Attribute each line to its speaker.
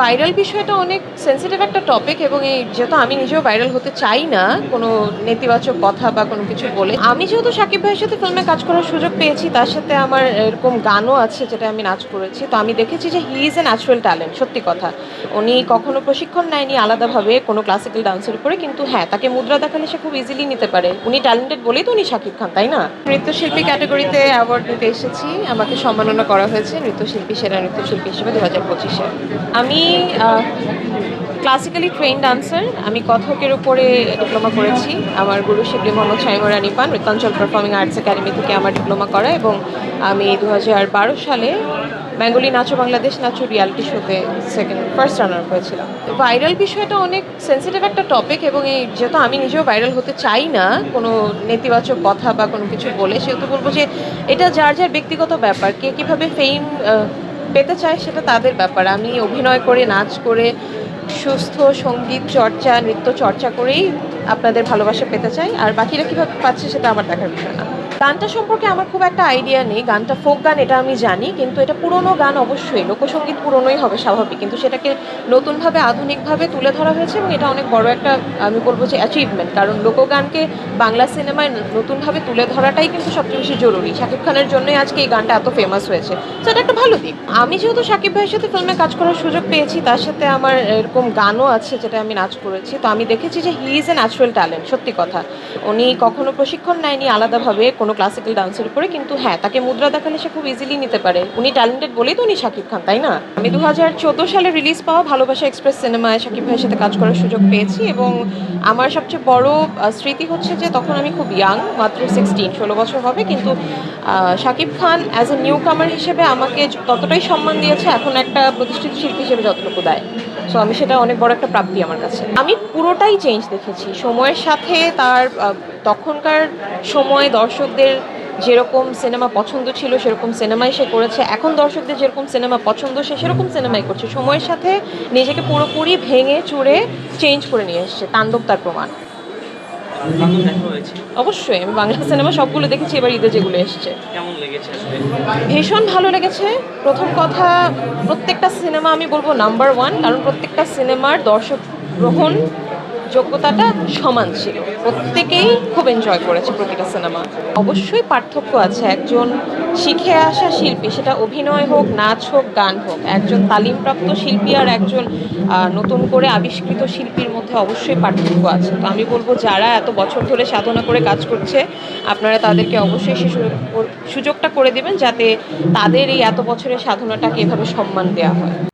Speaker 1: Viral বিষয়টা অনেক sensitive একটা টপিক এবং এই যেহেতু আমি নিজেও ভাইরাল হতে চাই না, কোনো নেতিবাচক কথা বা কোনো কিছু বলে, আমি যেহেতু সাকিব ভাইয়ের সাথে ফিল্মে কাজ করার সুযোগ পেয়েছি, তার সাথে আমার এরকম গানও আছে যেটা আমি নাচ করেছি, তো আমি দেখেছি যে he is a natural talent সত্যি কথা। উনি কখনো প্রশিক্ষণ নেয়নি আলাদাভাবে কোনো ক্লাসিক্যাল ডান্সের উপরে, কিন্তু হ্যাঁ তাকে মুদ্রা দেখালে সে খুব ইজিলি নিতে পারে। উনি ট্যালেন্টেড বলেই তো উনি সাকিব খান, তাই না? নৃত্যশিল্পী ক্যাটাগরিতে অ্যাওয়ার্ড নিতে এসেছি, আমাকে সম্মাননা করা হয়েছে নৃত্যশিল্পী, সেরা নৃত্যশিল্পী হিসেবে দু হাজার পঁচিশে। আমি ক্লাসিক্যালি ট্রেন ডান্সার আমি কথকের উপরে ডিপ্লোমা করেছি। আমার গুরু শিবলি মোহাম্মদ শাইমুর রানী পান নৃত্যাঞ্চল পারফর্মিং আর্টস একাডেমি থেকে আমার ডিপ্লোমা করা এবং আমি দু হাজার বারো সালে বেঙ্গলি নাচো বাংলাদেশ নাচো রিয়ালিটি শোতে সেকেন্ড ফার্স্ট রানার হয়েছিলাম। ভাইরাল বিষয়টা অনেক সেন্সিটিভ একটা টপিক এবং এই যেহেতু আমি নিজেও ভাইরাল হতে চাই না, কোনো নেতিবাচক কথা বা কোনো কিছু বলে, সেহেতু বলব যে এটা যার যার ব্যক্তিগত ব্যাপার, কে কীভাবে ফেম পেতে চায় সেটা তাদের ব্যাপার। আমি অভিনয় করে, নাচ করে, সুস্থ সংগীত চর্চা, নৃত্য চর্চা করেই আপনাদের ভালোবাসা পেতে চাই। আর বাকিরা কীভাবে পাচ্ছে সেটা আমার দেখার বিষয় না। গানটা সম্পর্কে আমার খুব একটা আইডিয়া নেই। গানটা ফোক গান, এটা আমি জানি, কিন্তু এটা পুরনো গান অবশ্যই। লোকসঙ্গীত পুরনোই হবে স্বাভাবিক, কিন্তু সেটাকে নতুনভাবে, আধুনিকভাবে তুলে ধরা হয়েছে এবং এটা অনেক বড় একটা, আমি বলব যে অ্যাচিভমেন্ট কারণ লোকগানকে বাংলা সিনেমায় নতুনভাবে তুলে ধরাটাই কিন্তু সবচেয়ে বেশি জরুরি। শাকিব খানের জন্যই আজকে এই গানটা এত ফেমাস হয়েছে। তো এটা একটা ভালো দিক। আমি যেহেতু শাকিব ভাইয়ের সাথে ফিল্মে কাজ করার সুযোগ পেয়েছি, তার সাথে আমার এরকম গানও আছে যেটা আমি নাচ করেছি। তো আমি দেখেছি যে he is a natural talent সত্যি কথা। উনি কখনো প্রশিক্ষণ নেয়নি আলাদাভাবে, কোনো ক্লাসিক্যাল ডান্সের উপরে, কিন্তু হ্যাঁ তাকে মুদ্রা দেখালে সে খুব ইজিলি নিতে পারে। উনি ট্যালেন্টেড বলেই তো উনি শাকিব খান, তাই না? আমি দু হাজার চোদ্দ সালে রিলিজ পাওয়া ভালোবাসা এক্সপ্রেস সিনেমায় শাকিব ভাইয়ের সাথে কাজ করার সুযোগ পেয়েছি এবং আমার সবচেয়ে বড় স্মৃতি হচ্ছে যে তখন আমি খুব ইয়াং মাত্র সিক্সটিন ষোলো বছর হবে, কিন্তু Shakib Khan as a newcomer হিসেবে আমাকে ততটাই সম্মান দিয়েছে, এখন একটা প্রতিষ্ঠিত শিল্পী হিসেবে যতটুকু দেয়। সো আমি সেটা অনেক বড় একটা প্রাপ্তি আমার কাছে। আমি পুরোটাই চেঞ্জ দেখেছি। সময়ের সাথে তার তখনকার সময় দর্শকদের যেরকম সিনেমা পছন্দ ছিল সেরকম সিনেমাই সে করেছে। এখন দর্শকদের যেরকম সিনেমা পছন্দ সে সেরকম সিনেমাই করছে। সময়ের সাথে নিজেকে পুরোপুরি ভেঙে চুড়ে চেঞ্জ করে নিয়ে এসছে তাণ্ডব তার প্রমাণ। অবশ্যই আমি বাংলা সিনেমা সবগুলো দেখেছি এবার ঈদে যেগুলো এসছে।
Speaker 2: কেমন লেগেছে
Speaker 1: ভীষণ ভালো লেগেছে। প্রথম কথা প্রত্যেকটা সিনেমা আমি বলব নাম্বার ওয়ান কারণ প্রত্যেকটা সিনেমার দর্শক গ্রহণ যোগ্যতাটা সমান ছিল। প্রত্যেকেই খুব এনজয় করেছে প্রতিটা সিনেমা অবশ্যই পার্থক্য আছে, একজন শিখে আসা শিল্পী, সেটা অভিনয় হোক, নাচ হোক, গান হোক, একজন তালিমপ্রাপ্ত শিল্পী আর একজন নতুন করে আবিষ্কৃত শিল্পীর মধ্যে অবশ্যই পার্থক্য আছে। তো আমি বলব, যারা এত বছর ধরে সাধনা করে কাজ করছে, আপনারা তাদেরকে অবশ্যই সে সুযোগটা করে দেবেন যাতে তাদের এই এত বছরের সাধনাটাকে এভাবে সম্মান দেওয়া হয়।